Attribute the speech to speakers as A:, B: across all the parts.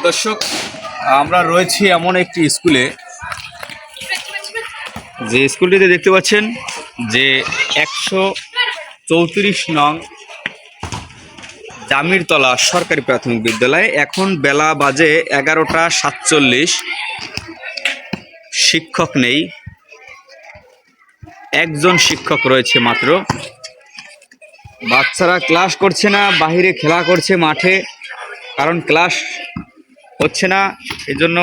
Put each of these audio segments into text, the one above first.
A: দর্শক, আমরা রয়েছি এমন একটি স্কুলে। যে স্কুলটিতে দেখতে পাচ্ছেন যে একশো চৌত্রিশ নং জামিরতলা সরকারি প্রাথমিক বিদ্যালয়। এখন বেলা বাজে এগারোটা সাতচল্লিশ। শিক্ষক নেই। একজন শিক্ষক রয়েছে মাত্র। বাচ্চারা ক্লাস করছে না, বাহিরে খেলা করছে মাঠে। কারণ ক্লাস হচ্ছে না, এজন্য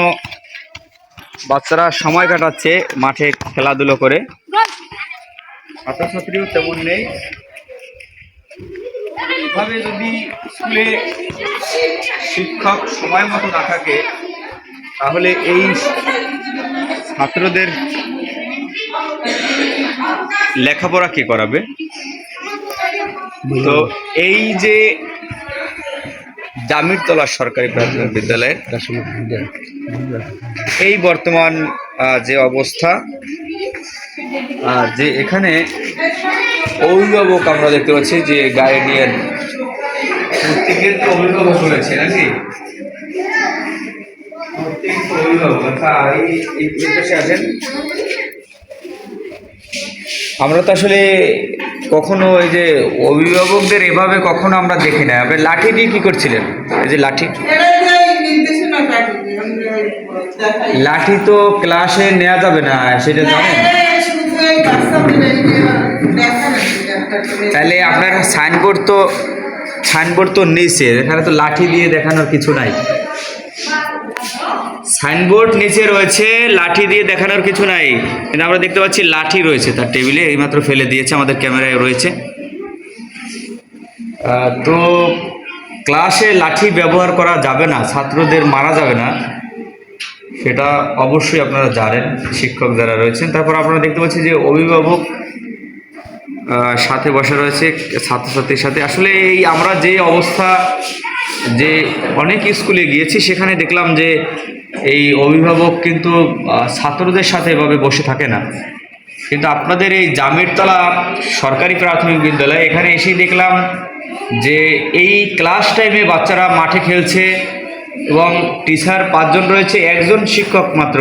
A: বাচ্চারা সময় কাটাচ্ছে মাঠে খেলাধুলো করে। ছাত্রছাত্রীও তেমন নেই। এভাবে যদি স্কুলে শিক্ষক সময় মতো না থাকে, তাহলে এই ছাত্রদের লেখাপড়া কে করাবে? তো এই যে জামিরতলা সরকারি প্রাথমিক বিদ্যালয়ের এই বর্তমান যে অবস্থা আহ, যে এখানে অভিভাবক আমরা দেখতে পাচ্ছি যে গার্ডিয়ান প্রত্যেকের তো অভিভাবক রয়েছে নাকি? আচ্ছা আমরা তো আসলে কখনো ওই যে অভিভাবকদের এভাবে কখনো আমরা দেখি না। আপনি লাঠি দিয়ে কি করছিলেন? এই যে লাঠি? লাঠি তো ক্লাসে নেওয়া যাবে না সেটা জানেন? তাহলে আপনার সাইনবোর্ড তো সাইনবোর্ড তো নিচে এখানে তো লাঠি দিয়ে দেখানোর কিছু নাই। সাইনবোর্ড নিচে রয়েছে, লাঠি দিয়ে দেখানোর কিছু নাই। কিন্তু আমরা দেখতে পাচ্ছি লাঠি রয়েছে তার টেবিলে, এইমাত্র ফেলে দিয়েছে, আমাদের ক্যামেরায় রয়েছে। তো ক্লাসে লাঠি ব্যবহার করা যাবে না, ছাত্রদের মারা যাবে না, সেটা অবশ্যই আপনারা জানেন, শিক্ষক যারা রয়েছেন। তারপর আপনারা দেখতে পাচ্ছি যে অভিভাবক সাথে বসে রয়েছে, ছাত্রছাত্রীর সাথে। আসলে এই আমরা যে অবস্থা যে অনেক স্কুলে গিয়েছি, সেখানে দেখলাম যে এই অভিভাবক কিন্তু ছাত্রদের সাথে এভাবে বসে থাকে না। কিন্তু আপনাদের এই জামিরতলা সরকারি প্রাথমিক বিদ্যালয়, এখানে এসেই দেখলাম যে এই ক্লাস টাইমে বাচ্চারা মাঠে খেলছে এবং টিচার পাঁচজন রয়েছে, একজন শিক্ষক মাত্র।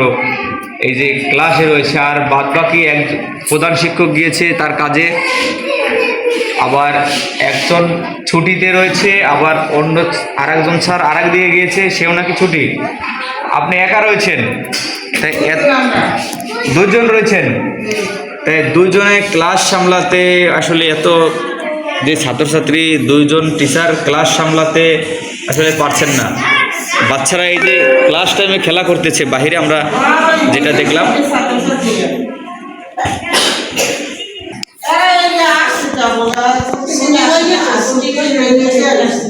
A: এই যে ক্লাসে রয়েছে, আর বাদ বাকি এক প্রধান শিক্ষক গিয়েছে তার কাজে। আবার একজন ছুটিতে রয়েছে, আবার অন্য আর একজন স্যার আর দিকে গিয়েছে, সেও নাকি ছুটি। আপনি একা রয়েছেন? তাই দুজন রয়েছেন? তাই দুজনে ক্লাস সামলাতে আসলে এত যে ছাত্রছাত্রী, দুইজন টিচার ক্লাস সামলাতে আসলে পারছেন না। বাচ্চারা এই যে ক্লাস টাইমে খেলা করতেছে, বাহিরে আমরা যেটা দেখলাম।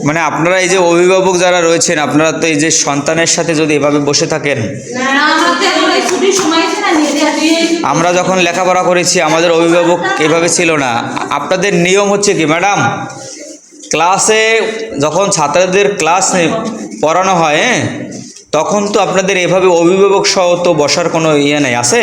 A: মানে আপনারা এই যে অভিভাবক যারা রয়েছেন, আপনারা তো এই যে সন্তানের সাথে যদি এভাবে বসে থাকেন, আমরা যখন লেখাপড়া করেছি, আমাদের অভিভাবক এভাবে ছিল না। আপনাদের নিয়ম হচ্ছে কি, ম্যাডাম? ক্লাসে যখন ছাত্রদের ক্লাস পড়ানো হয় হ্যাঁ? তখন তো আপনাদের এভাবে অভিভাবক সহ তো বসার কোনো ইয়ে নেই, আছে?